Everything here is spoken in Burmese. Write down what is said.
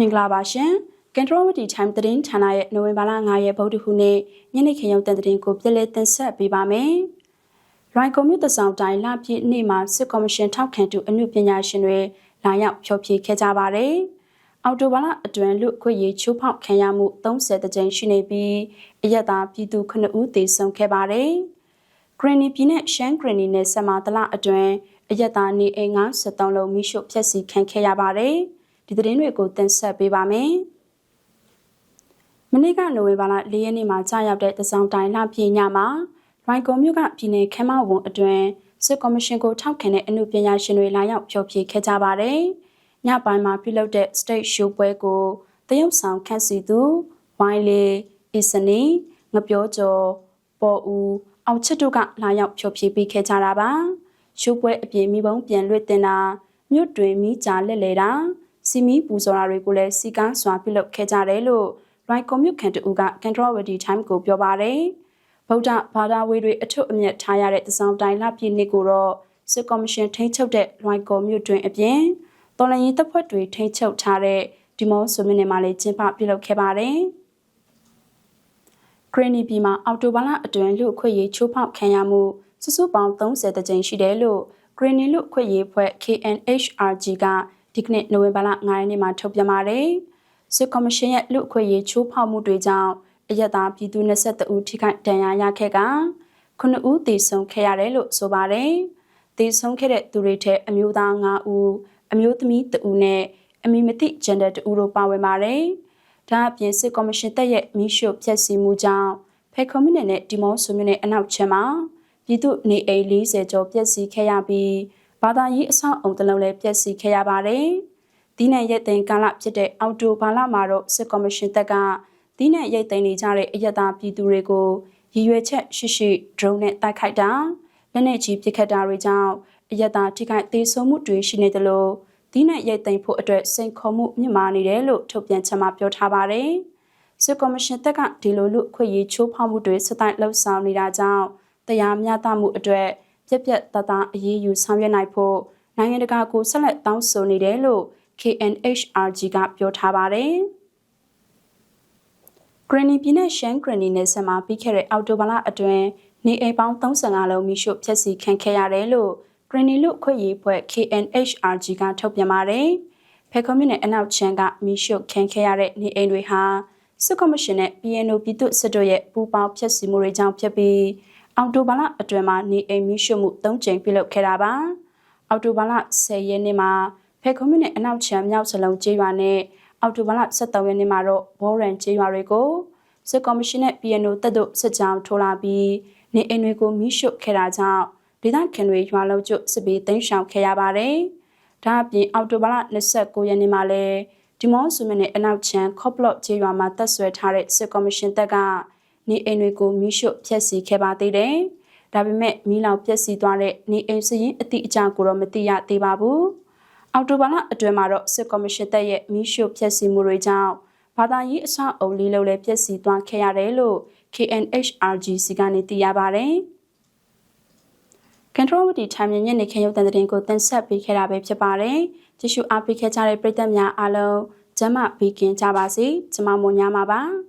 မင်္ဂလာပါရှင်ကန်ထရိုဝတီ time သတင်းဌာနရဲ့နိုဝင်ဘာလ9ရက်ဗုဒ္ဓဟူးနေ့ညနေခင်းရုံတန်သတင်းကိုပြည်လဲတင်ဆက်ပေးပါမယ်။ရိုင်ကွန်မြူတဆောင်တိုင်းလပြည့်နေ့မှာစစ်ကော်မရှင်ထောက်ခံသူအမှုပညာရှင်တွေလာရောက်ဖြောပြခဲ့ကြပါတယ်။အော်တိုဘာလအတွင်းလူခွေရေးချိုးဖောက်ခံရမှု30တကြိမ်ရှိနေပြီးအရက်သားပြည်သူ9ဦးသေဆုံးခဲ့ပါတယ်။ဂရနီပြည်နဲ့ရှမ်းဂရနီနဲ့ဆက်မာတလအတွင်းအရက်သားနေအိမ်93လုံးမိရှုဖျက်ဆီးခံခဲ့ရပါတယ်။ ဒီသတင်းတွေကိုတင်ဆက်ပေးပါမယ်။မနေ့ကနိုဝင်ဘာလ၄ရက်နေ့မှာကြာရောက်တဲ့တစောင်းတိုင်းလှပြည့်ညမှာရိုင်ကွန်မြို့ကပြည်내ခမ်းမဝန်အတွင်းစစ်ကော်မရှင်ကိုထောက်ခံတဲ့အမှုပညာရှင်တွေလာရောက်ဖျော်ဖြေခဲ့ကြပါတယ်။ညပိုင်းမှာပြုလုပ်တဲ့ state show ပွဲကိုတရုတ်ဆောင်ခန့်စီသူဝိုင်းလေးအီစနီငပြောကျော်ပေါ်ဦးအောင်ချစ်တို့ကလာရောက်ဖျော်ဖြေပေးခဲ့ကြတာပါ။ရှိုးပွဲအပြင်မိဘုံပြန်လွှတ်တင်တာမြို့တွင်မိကြလက်လေတာ စီမီပူဇော်တာတွေကိုလည်းစီကန်းစွာပြုလုပ်ခဲ့ကြတယ်လို့ရိုင်ကွန်မြူခံတူကကန်ထရဝတီ time ကိုပြောပါတယ်ဗုဒ္ဓဘာသာဝေတွေအထွတ်အမြတ်ထားရတဲ့တစောင်းတိုင်းလပြည့်နေ့ကိုတော့စစ်ကော်မရှင်ထိန်းချုပ်တဲ့ရိုင်ကွန်မြူတွင်အပြင်တော်လရင်တပ်ဖွဲ့တွေထိန်းချုပ်ထားတဲ့ဒီမောဆိုမင်းနယ်မှာလည်းကျင်းပပြုလုပ်ခဲ့ပါတယ်ခရနီပြည်မှာအော်တိုဘာလအတွင်းလူအခွင့်ရေးချိုးဖောက်ခံရမှုစုစုပေါင်း30တကြိမ်ရှိတယ်လို့ဂရနီလူအခွင့်ရေးဖွဲ့ KNHRG က ဒီကနေ့နိုဝင်ဘာလ9ရက်နေ့မှာထုတ်ပြန်ပါတယ်။စစ်ကော်မရှင်ရဲ့လူအခွင့်အရေးချိုးဖောက်မှုတွေကြောင့်အယက်သားပြည်သူ22ဦးထိခိုက်ဒဏ်ရာရခဲ့က9ဦးသေဆုံးခဲ့ရတယ်လို့ဆိုပါတယ်။သေဆုံးခဲ့တဲ့သူတွေထက်အမျိုးသား9ဦးအမျိုးသမီး2ဦးနဲ့အမိမသိဂျန်ဒါ2ဦးတို့ပါဝင်ပါတယ်။ဒါအပြင်စစ်ကော်မရှင်တပ်ရဲ့မိရှုဖျက်ဆီးမှုကြောင့်ဖဲကွန်မြူနတီနဲ့ဒီမော့ဆိုမြူနဲ့အနောက်ချမ်းမှာပြည်သူနေအိမ်40ကျော်ပျက်စီးခဲ့ရပြီး ဘာသာရေးအဆောက်အုံတစ်လုံးလည်းပျက်စီးခဲ့ရပါတယ်။ဒီနယ်ရဲ့တင်ကာလဖြစ်တဲ့အော်တိုဘာလမှာတော့စစ်ကော်မရှင်တပ်ကဒီနယ်ရိတ်သိမ်းနေကြတဲ့အယက်သားပြည်သူတွေကိုရည်ရွယ်ချက်ရှိရှိ drone နဲ့တိုက်ခိုက်တာလက်နက်ကြီးပစ်ခတ်တာတွေကြောင့်အယက်သားထိခိုက်သေးဆုံးမှုတွေရှိနေတယ်လို့ဒီနယ်ရိတ်သိမ်းဖို့အတွက်စိန်ခေါ်မှုမြင့်မားနေတယ်လို့ထုတ်ပြန်ချက်မှာပြောထားပါတယ်။စစ်ကော်မရှင်တပ်ကဒီလိုလူခွေရေးချိုးဖောက်မှုတွေစတိုက်လှုပ်ဆောင်နေတာကြောင့်တရားမျှတမှုအတွက် ပြက်ပြက်တသားအရေးယူဆောင်ရွက်နိုင်ဖို့နိုင်ငံတကာကိုဆက်လက်တောင်းဆိုနေတယ်လို့ KNHRG ကပြောထားပါတယ်။ဂရနီပြည်နယ်ရှမ်းဂရနီနယ်ဆက်မှာပြီးခဲ့တဲ့အော်တိုဘာလအတွင်းနေအိမ်ပေါင်း35လုံးမိရှုဖျက်ဆီးခံခဲ့ရတယ်လို့ဂရနီလူခွင့်ရေးဖွဲ့ KNHRG ကထုတ်ပြန်ပါတယ်။ဖဲကွန်မြူနယ်အနောက်ချမ်းကမိရှုခံခဲ့ရတဲ့နေအိမ်တွေဟာစစ်ကော်မရှင်နဲ့ PNO ပြည်သူ့စစ်တို့ရဲ့ပူးပေါင်းဖျက်ဆီးမှုတွေကြောင့်ဖြစ်ပြီး အော်တိုဘာလအတွင်းမှာနေအိမ်မိရှုမှု၃ကြိမ်ပြုလုပ်ခဲ့တာပါ။အော်တိုဘာလ10ရက်နေ့မှာဖဲကွန်မြူနယ်အနောက်ချမ်းမြောက်စလုံးကျေးရွာနဲ့အော်တိုဘာလ23ရက်နေ့မှာတော့ဘောရန်ကျေးရွာတွေကိုစစ်ကော်မရှင်နဲ့ PNO တပ်တို့စစ်ကြောင်းထိုးလာပြီးနေအိမ်တွေကိုမိရှုခဲ့တာကြောင့်ဒေသခံတွေရွာလုံးကျွတ်စစ်ပေးသိမ်းရှောင်ခဲ့ရပါတယ်။ဒါအပြင်အော်တိုဘာလ29ရက်နေ့မှာလည်းဒီမော့ဆူမနဲ့အနောက်ချမ်းကော့ပလော့ကျေးရွာမှာတပ်ဆွဲထားတဲ့စစ်ကော်မရှင်တပ်က နေအိမ်တွေကိုမိရှုဖျက်ဆီးခဲ့ပါသေးတယ်။ဒါပေမဲ့မိလောင်ပျက်စီးသွားတဲ့နေအိမ်စရင်အတိအကျကိုတော့မသိရသေးပါဘူး။အော်တိုဘာလအတွင်းမှာတော့စစ်ကော်မရှင်တပ်ရဲ့မိရှုဖျက်ဆီးမှုတွေကြောင့်ဘာသာရေးအဆောက်အုံလေးလုံးလည်းပျက်စီးသွားခဲ့ရတယ်လို့ KNHRGC ကနေသိရပါတယ်။ကန်ထရိုဝတီထိုင်မြညနေခင်းရုပ်သံသတင်းကိုတင်ဆက်ပေးခဲ့တာပဲဖြစ်ပါတယ်။ကြည့်ရှုအားပေးခဲ့ကြတဲ့ပရိသတ်များအားလုံးကျမဘေးကင်းကြပါစေ။ကျမမွန်ညာပါပါ။